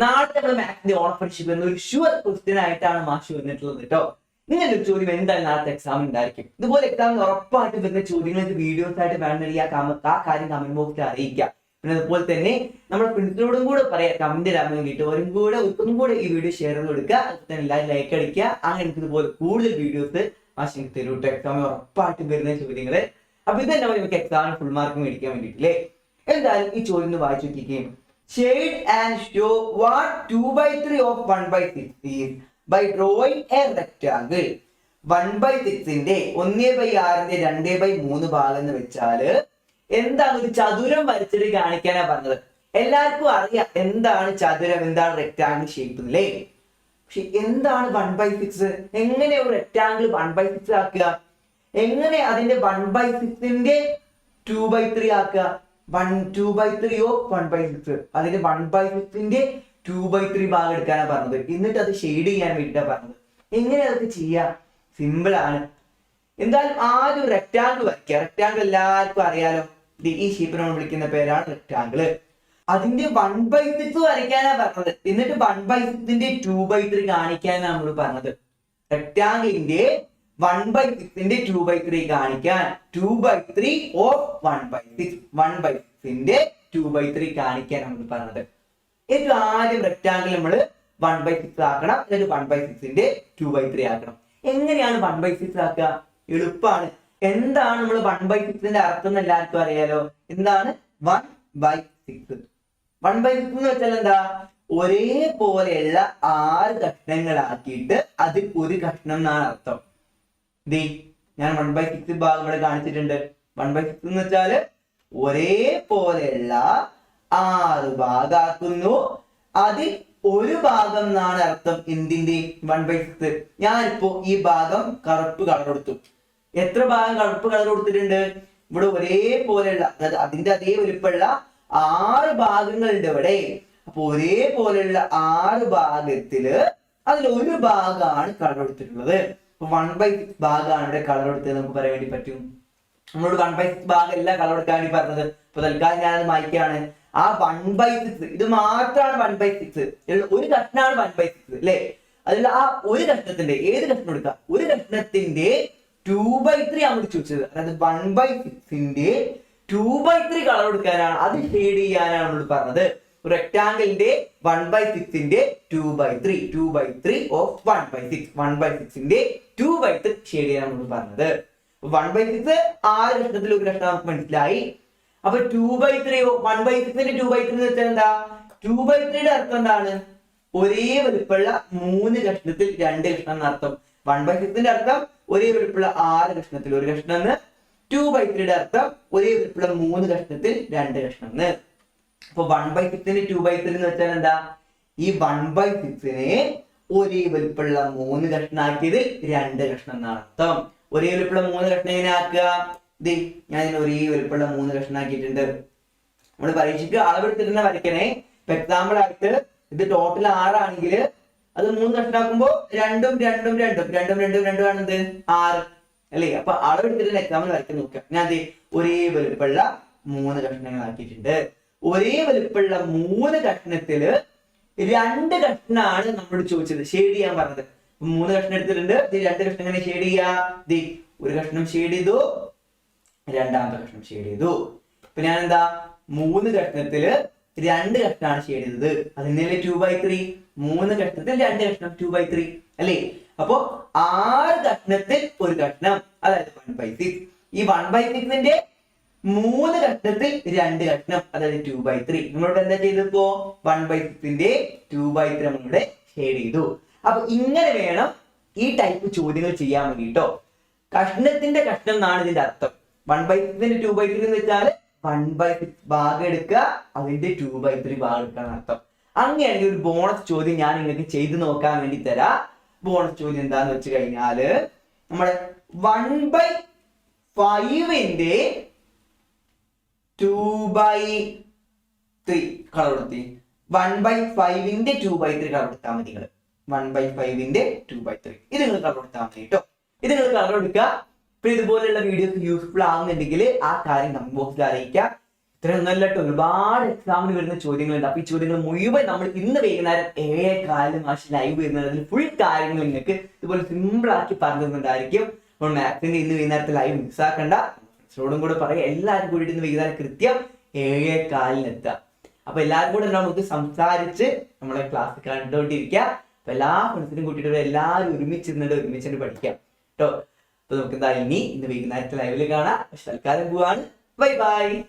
നാളെ നമ്മൾ മാത്സിന്റെ ഓണപരീക്ഷ എന്ന ഒരു ഷുവർ ക്വസ്റ്റ്യൻ ആയിട്ടാണ് മാഷ് വന്നിട്ടുള്ളത് കേട്ടോ ഇങ്ങനെ ഒരു ചോദ്യം എന്തായാലും നാളത്തെ എക്സാം ഉണ്ടായിരിക്കും. ഇതുപോലെ എക്സാമിന് ഉറപ്പായിട്ട് വരുന്ന ചോദ്യങ്ങൾ വീഡിയോസ് ആയിട്ട് വേണമെങ്കിൽ ആ ആ കാര്യം കമന്റ് ബോക്സിൽ അറിയിക്കുക. പിന്നെ അതുപോലെ തന്നെ നമ്മുടെ ഫ്രണ്ട്സിനോടും കൂടെ പറയാം. കമന്റ് ഇടാൻ വേണ്ടിയിട്ട് അവരും കൂടെ ഒന്നും കൂടെ ഈ വീഡിയോ ഷെയർ ചെയ്ത് കൊടുക്കുക. അതുപോലെ എല്ലാവരും ലൈക്ക് അടിക്കുക. അങ്ങനെ എനിക്ക് ഇതുപോലെ കൂടുതൽ വീഡിയോസ് മാഷ് എനിക്ക് തരൂ കേട്ടോ ഉറപ്പായിട്ടും വരുന്ന ചോദ്യങ്ങൾ അപ്പൊ ഇത് തന്നെ നമുക്ക് എക്സാമിന് ഫുൾ മാർക്ക് മേടിക്കാൻ വേണ്ടിയിട്ടില്ലേ? എന്തായാലും ഈ ചോദ്യം വായിച്ചു നോക്കിക്കുകയും shade and show what two by three of one by six is by drawing a rectangle one by സിക്സിന്റെ ഒന്നേ ബൈ ആറിന്റെ രണ്ടേ ബൈ മൂന്ന് ഭാഗം എന്ന് വെച്ചാൽ എന്താണ് ഒരു ചതുരം വരച്ചിട്ട് കാണിക്കാനാ പറഞ്ഞത്? എല്ലാവർക്കും അറിയാം എന്താണ് ചതുരം എന്താണ് റെക്ടാങ്കിൾ ഷേപ്പ് അല്ലേ പക്ഷെ എന്താണ് വൺ ബൈ സിക്സ് എങ്ങനെ ഒരു റെക്ടാങ്കിൾ വൺ ബൈ സിക്സ് ആക്കുക? എങ്ങനെ അതിന്റെ വൺ ബൈ സിക്സിന്റെ ടു ബൈ ത്രീ ആക്കുക? One two by three oh one by six അതിന് വൺ ബൈ സിക്സിന്റെ ടു ബൈ ത്രീ ഭാഗം എടുക്കാനാണ് പറഞ്ഞത്. എന്നിട്ട് അത് ഷെയ്ഡ് ചെയ്യാൻ വേണ്ടിയിട്ടാണ് പറഞ്ഞത്. എങ്ങനെ അതൊക്കെ ചെയ്യാം? സിമ്പിൾ ആണ്. എന്തായാലും ആദ്യം റെക്ടാങ്കിൾ വരയ്ക്കുക. റെക്ടാങ്കിൾ എല്ലാവർക്കും അറിയാലോ. ഈ ഷീപ്പിനെ വിളിക്കുന്ന പേരാണ് റെക്ടാങ്കിൾ അതിന്റെ വൺ ബൈ സിക്സ് വരയ്ക്കാനാണ് പറഞ്ഞത്. എന്നിട്ട് വൺ ബൈ സിക്സിന്റെ ടു ബൈ ത്രീ കാണിക്കാനാണ് നമ്മൾ പറഞ്ഞത്. റെക്ടാങ്കിളിന്റെ വൺ ബൈ സിക്സിന്റെ ടു ബൈ ത്രീ കാണിക്കാൻ two by three of one by six one by സിക്സിന്റെ two by three കാണിക്കാൻ നമ്മൾ പറഞ്ഞത്. ഏറ്റവും ആദ്യം റെക്റ്റാങ്കിൾ നമ്മൾ വൺ ബൈ സിക്സ് ആക്കണം. അല്ലെങ്കിൽ വൺ ബൈ സിക്സിന്റെ ടു ബൈ ത്രീ ആക്കണം. എങ്ങനെയാണ് വൺ ബൈ സിക്സ് ആക്കുക? എളുപ്പമാണ് എന്താണ് നമ്മൾ വൺ ബൈ സിക്സിന്റെ അർത്ഥം എന്ന് എല്ലാവർക്കും അറിയാലോ? എന്താണ്? One by six one by six എന്ന് വെച്ചാൽ എന്താ? ഒരേപോലെയുള്ള ആറ് കഷ്ണങ്ങളാക്കിയിട്ട് അതിൽ ഒരു കഷ്ണം എന്നാണ് അർത്ഥം. ദേ ഞാൻ വൺ ബൈ സിക്സ് ഭാഗം ഇവിടെ കാണിച്ചിട്ടുണ്ട്. വൺ ബൈ സിക്സ് എന്ന് വെച്ചാൽ ഒരേപോലെയുള്ള ആറ് ഭാഗാക്കുന്നു. അതിൽ ഒരു ഭാഗം എന്നാണ് അർത്ഥം എന്തിന്റെ വൺ ബൈ സിക്സ് ഞാനിപ്പോ ഈ ഭാഗം കറുപ്പ് കളർ കൊടുത്തു. എത്ര ഭാഗം കറുപ്പ് കളർ കൊടുത്തിട്ടുണ്ട്? ഇവിടെ ഒരേപോലെയുള്ള അതായത് അതിന്റെ അതേ വലിപ്പമുള്ള ആറ് ഭാഗങ്ങളുണ്ട് ഇവിടെ. അപ്പൊ ഒരേപോലെയുള്ള ആറ് ഭാഗത്തിൽ അതിൽ ഒരു ഭാഗമാണ് കളർ കൊടുത്തിട്ടുള്ളത്. വൺ ബൈ ഭാഗമാണ് ഇവിടെ കളർ കൊടുത്തത് നമുക്ക് പറയാൻ വേണ്ടി പറ്റും. നമ്മളോട് വൺ ബൈ ഭാഗം അല്ല കളർ എടുക്കാൻ വേണ്ടി പറഞ്ഞത്. അപ്പൊ തൽക്കാലം ഞാനത് മായ്ക്കാണ് ആ വൺ ബൈ സിക്സ് ഇത് മാത്രമാണ് വൺ ബൈ സിക്സ് ഒരു കഷ്ണമാണ് വൺ ബൈ സിക്സ് അല്ലേ? അതിൽ ആ ഒരു കഷ്ണത്തിന്റെ ഏത് കഷ്ണം എടുക്കാം ഒരു കഷ്ണത്തിന്റെ ടു ബൈ ത്രീ ആണ് ചോദിച്ചത് അതായത് വൺ ബൈ സിക്സിന്റെ ടു ബൈ ത്രീ കളർ എടുക്കാനാണ് അത് ഷെയ്ഡ് ചെയ്യാനാണ് നമ്മൾ പറഞ്ഞത്. റെക്ടാങ്കിളിന്റെ one by സിക്സിന്റെ two by three two by three of one by six one by സിക്സിന്റെ two by three shade ചെയ്യാൻ നമ്മൾ പറഞ്ഞത്. വൺ ബൈ സിക്സ് ആറ് കഷ്ണത്തിൽ ഒരു കഷ്ണം നമുക്ക് മനസ്സിലായി. അപ്പൊ two by three one by സിക്സിന്റെ two by three എന്ന് വെച്ചാൽ എന്താ? ടു ബൈ ത്രീയുടെ അർത്ഥം എന്താണ്? ഒരേ വലുപ്പമുള്ള മൂന്ന് കഷ്ണത്തിൽ രണ്ട് കഷ്ണം എന്നർത്ഥം വൺ ബൈ സിക്സിന്റെ അർത്ഥം ഒരേ വലുപ്പമുള്ള ആറ് കഷ്ണത്തിൽ ഒരു കഷ്ണം എന്ന്. ടു ബൈ ത്രീയുടെ അർത്ഥം ഒരേ വലുപ്പമുള്ള മൂന്ന് കഷ്ണത്തിൽ രണ്ട് കഷ്ണം എന്ന്. അപ്പൊ വൺ ബൈ സിക്സിന് ടു ബൈ ത്രീ എന്ന് വെച്ചാൽ എന്താ? ഈ വൺ ബൈ സിക്സിനെ ഒരേ വലിപ്പുള്ള മൂന്ന് കഷ്ണാക്കിയത് രണ്ട് കഷ്ണം എന്നാണ് അർത്ഥം. ഒരേ വലിപ്പുള്ള മൂന്ന് കഷ്ണം എങ്ങനെ ആക്കുക? ദേ ഞാൻ ഒരേ വലിപ്പുള്ള മൂന്ന് കഷ്ണം ആക്കിയിട്ടുണ്ട്. നമ്മൾ പരീക്ഷയ്ക്ക് അളവെടുത്തിട്ട് തന്നെ വരയ്ക്കണേ. ഇപ്പൊ എക്സാമ്പിൾ ആയിട്ട് ഇത് ടോട്ടൽ ആറാണെങ്കിൽ അത് മൂന്ന് കഷ്ണാക്കുമ്പോ രണ്ടും രണ്ടും രണ്ടും. രണ്ടും രണ്ടും രണ്ടും ആണ് എന്ത്? ആറ്. അല്ലേ? അപ്പൊ അളവെടുത്തിട്ട് എക്സാമ്പിൾ വരയ്ക്കാൻ നോക്കുക. ഞാൻ ഒരേ വലിപ്പുള്ള മൂന്ന് കഷ്ണങ്ങൾ ആക്കിയിട്ടുണ്ട്. ഒരേ വലുപ്പമുള്ള മൂന്ന് കഷ്ണത്തിൽ രണ്ട് കഷ്ണാണ് നമ്മളോട് ചോദിച്ചത്. ഷെയ്ഡ് ചെയ്യാൻ പറഞ്ഞത്. മൂന്ന് കഷ്ണം എടുത്തിട്ടുണ്ട്. രണ്ട് കഷ്ണം എങ്ങനെ ഷെയ്ഡ് ചെയ്യാ. ഒരു കഷ്ണം ഷെയ്ഡ് ചെയ്തു. രണ്ടാമത്തെ കഷ്ണം ഷെയ്ഡ് ചെയ്തു. ഇപ്പൊ ഞാൻ എന്താ മൂന്ന് കഷ്ണത്തിൽ രണ്ട് കഷ്ണമാണ് ഷെയ്ഡ് ചെയ്തത്. അതിന്റെ ടു ബൈ ത്രീ മൂന്ന് കഷ്ണത്തിൽ രണ്ട് കഷ്ണം ടു ബൈ ത്രീ അല്ലേ? അപ്പൊ ആറ് കഷ്ണത്തിൽ ഒരു കഷ്ണം. അതായത് വൺ ബൈ സിക്സ് ഈ വൺ ബൈ സിക്സിന്റെ മൂന്ന് ഘട്ടത്തിൽ രണ്ട് ഘട്ടം അതായത് ടു ബൈ ത്രീ നമ്മളോട് എന്താ ചെയ്തപ്പോ? വൺ ബൈ സിക്സിന്റെ ടു ബൈ ത്രീ നമ്മളിവിടെ ഷെയ്ഡ് ചെയ്തു. അപ്പൊ ഇങ്ങനെ വേണം ഈ ടൈപ്പ് ചോദ്യങ്ങൾ ചെയ്യാൻ വേണ്ടിട്ടോ. കഷ്ണത്തിന്റെ കഷ്ണം എന്നാണ് ഇതിന്റെ അർത്ഥം. വൺ ബൈ സിക്സിന്റെ ടു ബൈ ത്രീ എന്ന് വെച്ചാൽ വൺ ബൈ സിക്സ് ഭാഗം എടുക്കുക അതിന്റെ ടു ബൈ ത്രീ ഭാഗം എടുക്കുക അർത്ഥം. അങ്ങനെയാണെങ്കിൽ ഒരു ബോണസ് ചോദ്യം ഞാൻ നിങ്ങൾക്ക് ചെയ്തു നോക്കാൻ വേണ്ടി തരാം. ബോണസ് ചോദ്യം എന്താന്ന് വെച്ച് കഴിഞ്ഞാൽ നമ്മുടെ വൺ ബൈ ഫൈവിന്റെ ടു ബൈ ത്രീ കളർ കൊടുത്തി. വൺ ബൈ ഫൈവിന്റെ ടു ബൈ ത്രീ കളർ കൊടുത്താൽ മതി നിങ്ങൾ വൺ ബൈ ഫൈവിന്റെ ടു ബൈ ത്രീ ഇത് നിങ്ങൾ കളർ കൊടുത്താൽ മതി കേട്ടോ ഇത് നിങ്ങൾ കളർ കൊടുക്കുക. പിന്നെ ഇതുപോലെയുള്ള വീഡിയോസ് യൂസ്ഫുൾ ആകുന്നുണ്ടെങ്കിൽ ആ കാര്യം കമന്റ് ബോക്സിൽ അറിയിക്കുക. ഇത്രയും നല്ലിട്ട് ഒരുപാട് എക്സാമിന് വരുന്ന ചോദ്യങ്ങളുണ്ട്. അപ്പൊ ഈ ചോദ്യങ്ങൾ മുഴുവൻ നമ്മൾ ഇന്ന് വൈകുന്നേരം ഏഴേ കാലം മാഷ് ലൈവ് വരുന്നതിൽ ഫുൾ കാര്യങ്ങൾ നിങ്ങൾക്ക് ഇതുപോലെ സിമ്പിൾ ആക്കി പറഞ്ഞു തന്നിട്ടുണ്ടായിരിക്കും അപ്പോൾ മാത്സിന്റെ ഇന്ന് വൈകുന്നേരത്തെ ലൈവ് മിസ് ഫ്രണ്ട്സിനോടും കൂടെ പറയാം. എല്ലാവരും കൂടി ഇന്ന് വൈകുന്നേരം കൃത്യം ഏഴേ കാലിനെത്താം അപ്പൊ എല്ലാവരും കൂടെ നമുക്ക് സംസാരിച്ച് നമ്മളെ ക്ലാസ് കണ്ടുകൊണ്ടിരിക്കുക. അപ്പൊ എല്ലാ ഫ്രണ്ട്സിനും കൂട്ടിയിട്ട് എല്ലാവരും ഒരുമിച്ചിരുന്നിട്ട് ഒരുമിച്ചിട്ട് പഠിക്കാം. കേട്ടോ? അപ്പൊ നമുക്ക് എന്താ ഇനി ഇന്ന് വൈകുന്നേരത്തെ ലൈവിൽ കാണാം. പക്ഷെ തൽക്കാലം പോവാണ്. Bye bye